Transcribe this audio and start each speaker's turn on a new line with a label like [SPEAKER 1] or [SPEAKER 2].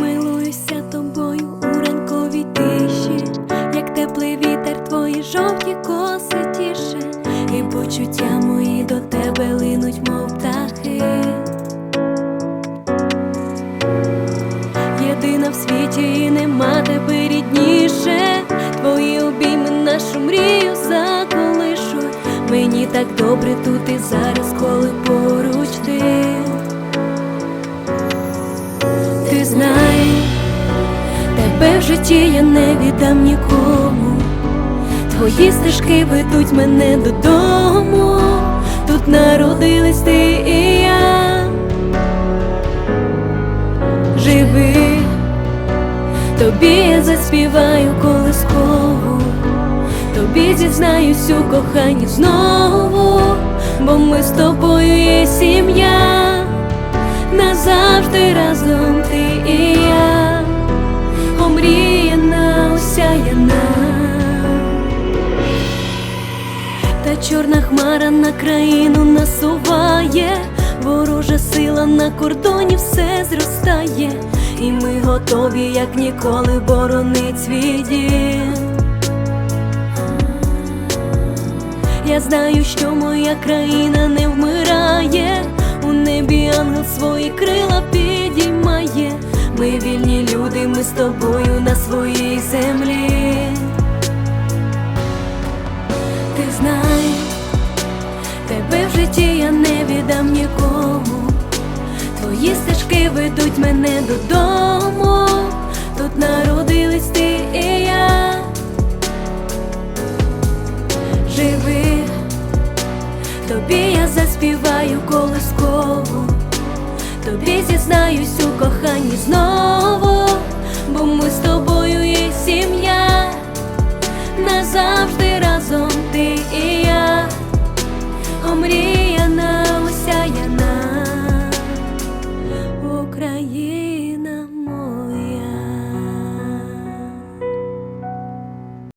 [SPEAKER 1] Милуюся тобою у тиші, як теплий вітер, твої жовті коси і почуття мої до тебе линуть, мов птахи. Єдина в світі нема тебе рідніше, твої обійми нашу мрію так добре тут і зараз, коли поруч ти. Ти знай, тебе в житті я не віддам нікому. Твої стежки ведуть мене додому. Тут народились ти і я. Живи, тобі я заспіваю колискову, тобі зізнаюсь у коханні знову, бо ми з тобою є сім'я, назавжди разом ти і я, омріяна, осяяна. Та чорна хмара на країну насуває, ворожа сила на кордоні все зростає, і ми готові, як ніколи, боронить свій дім. Знаю, що моя країна не вмирає, у небі ангел свої крила підіймає. Ми вільні люди, ми з тобою на своїй землі. Ти знай, тебе в житті я не віддам нікому. Твої стежки ведуть мене додому. Тут народились тобі я заспіваю колискову, тобі зізнаюсь у коханні знову,